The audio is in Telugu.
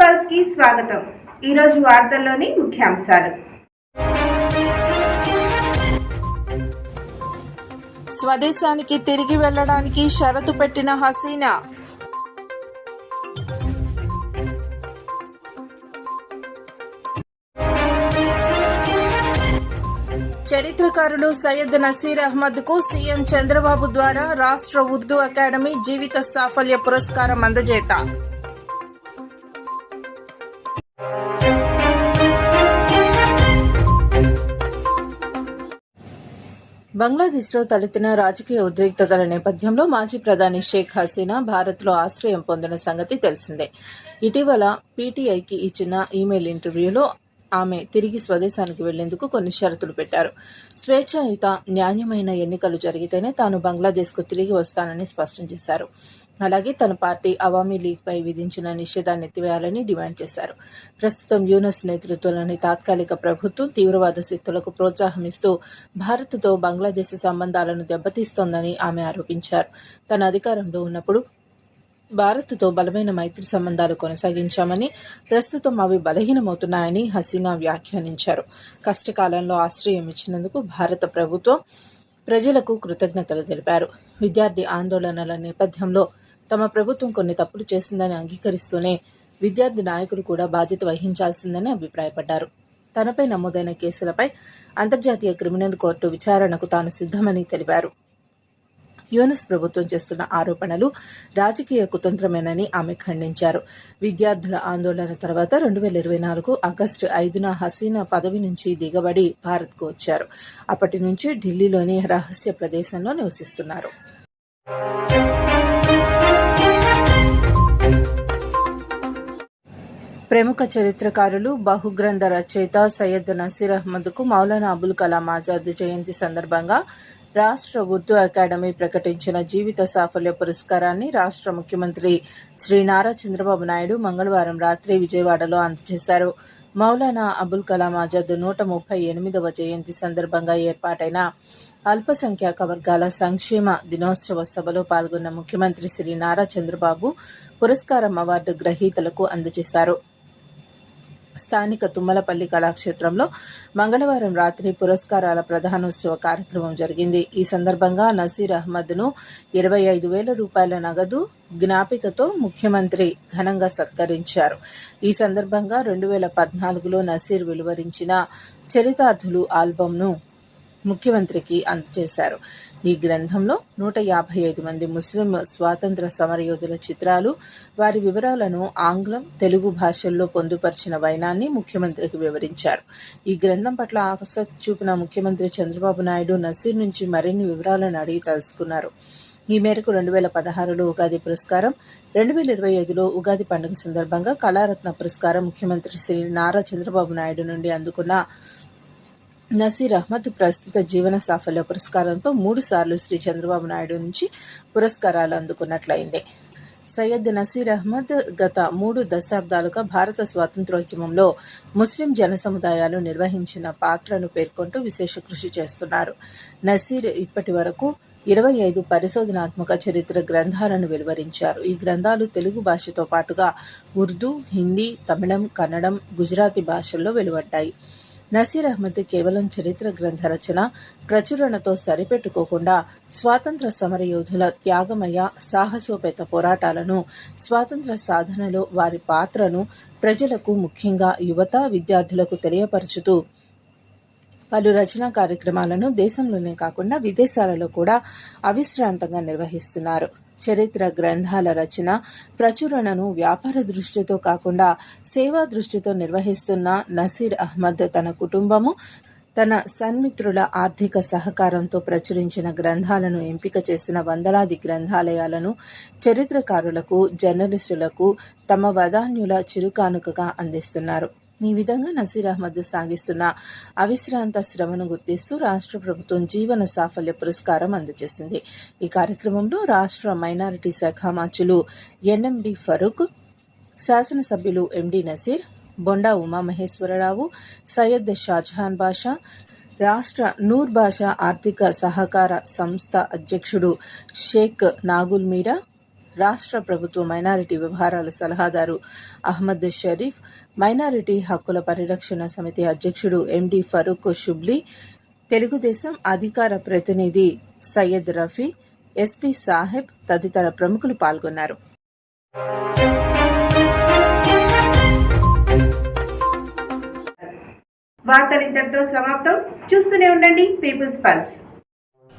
పల్స్కి స్వాగతం. ఈరోజు వార్తల్లోని ముఖ్యాంశాలు. స్వదేశానికి తిరిగి వెళ్ళడానికి షరతు పెట్టిన హసీనా. చరిత్రకారుడు సయ్యద్ నసీర్ అహ్మద్కు సీఎం చంద్రబాబు ద్వారా రాష్ట్ర ఉర్దూ అకాడమీ జీవిత సాఫల్య పురస్కారం అందజేత. బంగ్లాదేశ్లో తలెత్తిన రాజకీయ ఉద్రిక్తతల నేపథ్యంలో మాజీ ప్రధాని షేక్ హసీనా భారత్లో ఆశ్రయం పొందిన సంగతి తెలిసిందే. ఇటీవల పీటీఐకి ఇచ్చిన ఈమెయిల్ ఇంటర్వ్యూలో ఆమె తిరిగి స్వదేశానికి వెళ్ళేందుకు కొన్ని షరతులు పెట్టారు. స్వేచ్ఛాయుత న్యాయమైన ఎన్నికలు జరిగితేనే తాను బంగ్లాదేశ్కు తిరిగి వస్తానని స్పష్టం చేశారు. అలాగే తన పార్టీ అవామీ లీగ్పై విధించిన నిషేధాన్ని ఎత్తివేయాలని డిమాండ్ చేశారు. ప్రస్తుతం యూనస్ నేతృత్వంలోని తాత్కాలిక ప్రభుత్వం తీవ్రవాద శక్తులకు ప్రోత్సాహం ఇస్తూ భారత్తో బంగ్లాదేశ్ సంబంధాలను దెబ్బతీస్తోందని ఆమె ఆరోపించారు. తన అధికారంలో ఉన్నప్పుడు భారత్తో బలమైన మైత్రి సంబంధాలు కొనసాగించామని ప్రస్తుతం అవి బలహీనమవుతున్నాయని హసీనా వ్యాఖ్యానించారు. కష్టకాలంలో ఆశ్రయం ఇచ్చినందుకు భారత ప్రభుత్వం ప్రజలకు కృతజ్ఞతలు తెలిపారు. విద్యార్థి ఆందోళనల నేపథ్యంలో తమ ప్రభుత్వం కొన్ని తప్పులు చేసిందని అంగీకరిస్తూనే విద్యార్థి నాయకులు కూడా బాధ్యత వహించాల్సిందని అభిప్రాయపడ్డారు. తనపై నమోదైన కేసులపై అంతర్జాతీయ క్రిమినల్ కోర్టు విచారణకు తాను సిద్ధమని తెలిపారు. యూనస్ ప్రభుత్వం చేస్తున్న ఆరోపణలు రాజకీయ కుతంత్రమేనని ఆమె ఖండించారు. విద్యార్థుల ఆందోళన తర్వాత రెండు వేల ఇరవై నాలుగు ఆగస్టు ఐదున హసీనా పదవి నుంచి దిగబడి భారత్కు వచ్చారు. అప్పటి నుంచి ఢిల్లీలోని రహస్య ప్రదేశంలో నివసిస్తున్నారు. ప్రముఖ చరిత్రకారులు బహుగ్రంథ రచయిత సయ్యద్ నసీర్ అహ్మద్కు మౌలానా అబుల్ కలాం ఆజాద్ జయంతి సందర్భంగా రాష్ట్ర ఉర్దూ అకాడమీ ప్రకటించిన జీవిత సాఫల్య పురస్కారాన్ని రాష్ట్ర ముఖ్యమంత్రి శ్రీ నారా చంద్రబాబు నాయుడు మంగళవారం రాత్రి విజయవాడలో అందజేశారు. మౌలానా అబుల్ కలాం ఆజాద్ నూట ముప్పై ఎనిమిదవ జయంతి సందర్భంగా ఏర్పాటైన అల్పసంఖ్యాక వర్గాల సంక్షేమ దినోత్సవ సభలో పాల్గొన్న ముఖ్యమంత్రి శ్రీ నారా చంద్రబాబు పురస్కారం అవార్డు గ్రహీతలకు అందజేశారు. స్థానిక తుమ్మలపల్లి కళాక్షేత్రంలో మంగళవారం రాత్రి పురస్కారాల ప్రధానోత్సవ కార్యక్రమం జరిగింది. ఈ సందర్భంగా నసీర్ అహ్మద్ను ఇరవై ఐదు వేల రూపాయల నగదు జ్ఞాపికతో ముఖ్యమంత్రి ఘనంగా సత్కరించారు. ఈ సందర్భంగా రెండు వేల పద్నాలుగులో నసీర్ వెలువరించిన చరితార్థులు ఆల్బమ్ను ముఖ్యమంత్రికి అందజేశారు. ఈ గ్రంథంలో నూట యాభై ఐదు మంది ముస్లిం స్వాతంత్ర సమరయోధుల చిత్రాలు వారి వివరాలను ఆంగ్లం తెలుగు భాషల్లో పొందుపరిచిన వైనాన్ని ముఖ్యమంత్రికి వివరించారు. ఈ గ్రంథం పట్ల ఆసక్తి చూపిన ముఖ్యమంత్రి చంద్రబాబు నాయుడు నసీర్ నుంచి మరిన్ని వివరాలను అడిగి తెలుసుకున్నారు. ఈ మేరకు రెండు వేల పదహారులో ఉగాది పురస్కారం రెండు వేల ఇరవై ఐదులో ఉగాది పండుగ సందర్భంగా కళారత్న పురస్కారం ముఖ్యమంత్రి శ్రీ నారా చంద్రబాబు నాయుడు నుండి అందుకున్న నసీర్ అహ్మద్ ప్రస్తుత జీవన సాఫల్య పురస్కారంతో మూడు సార్లు శ్రీ చంద్రబాబు నాయుడు నుంచి పురస్కారాలు అందుకున్నట్లయింది. సయ్యద్ నసీర్ అహ్మద్ గత మూడు దశాబ్దాలుగా భారత స్వాతంత్రోద్యమంలో ముస్లిం జన సముదాయాలు నిర్వహించిన పాత్రను పేర్కొంటూ విశేష కృషి చేస్తున్నారు. నసీర్ ఇప్పటి వరకు ఇరవై ఐదు పరిశోధనాత్మక చరిత్ర గ్రంథాలను వెలువరించారు. ఈ గ్రంథాలు తెలుగు భాషతో పాటుగా ఉర్దూ హిందీ తమిళం కన్నడం గుజరాతీ భాషల్లో వెలువడ్డాయి. నసీర్ అహ్మద్ కేవలం చరిత్ర గ్రంథ రచన ప్రచురణతో సరిపెట్టుకోకుండా స్వాతంత్ర సమరయోధుల త్యాగమయ సాహసోపేత పోరాటాలను స్వాతంత్ర సాధనలో వారి పాత్రను ప్రజలకు ముఖ్యంగా యువత విద్యార్థులకు తెలియపరచుతూ పలు రచనా కార్యక్రమాలను దేశంలోనే కాకుండా విదేశాలలో కూడా అవిశ్రాంతంగా నిర్వహిస్తున్నారు. చరిత్ర గ్రంథాల రచన ప్రచురణను వ్యాపార దృష్టితో కాకుండా సేవా దృష్టితో నిర్వహిస్తున్న నసీర్ అహ్మద్ తన కుటుంబము తన సన్మిత్రుల ఆర్థిక సహకారంతో ప్రచురించిన గ్రంథాలను ఎంపిక చేసిన వందలాది గ్రంథాలయాలను చరిత్రకారులకు జర్నలిస్టులకు తమ వదాన్యుల చిరుకానుకగా అందిస్తున్నారు. ఈ విధంగా నసీర్ అహ్మద్ సాగిస్తున్న అవిశ్రాంత శ్రమను గుర్తిస్తూ రాష్ట్ర ప్రభుత్వం జీవన సాఫల్య పురస్కారం అందజేసింది. ఈ కార్యక్రమంలో రాష్ట్ర మైనారిటీ శాఖ మాచులు ఎన్ఎండి ఫరూక్ శాసనసభ్యులు ఎండి నసీర్ బొండా ఉమామహేశ్వరరావు సయ్యద్ షాజహాన్ బాషా రాష్ట్ర నూర్ భాషా ఆర్థిక సహకార సంస్థ అధ్యక్షుడు షేక్ నాగుల్ మీరా రాష్ట్ర ప్రభుత్వ మైనారిటీ వ్యవహారాల సలహాదారు అహ్మద్ షరీఫ్ మైనారిటీ హక్కుల పరిరక్షణ సమితి అధ్యక్షుడు ఎండి ఫరూక్ షుబ్లీ తెలుగుదేశం అధికార ప్రతినిధి సయ్యద్ రఫీ ఎస్పీ సాహెబ్ తదితర ప్రముఖులు పాల్గొన్నారు. వార్తలు ఇంతటితో సమాప్తం. చూస్తూనే ఉండండి పీపుల్స్ పల్స్.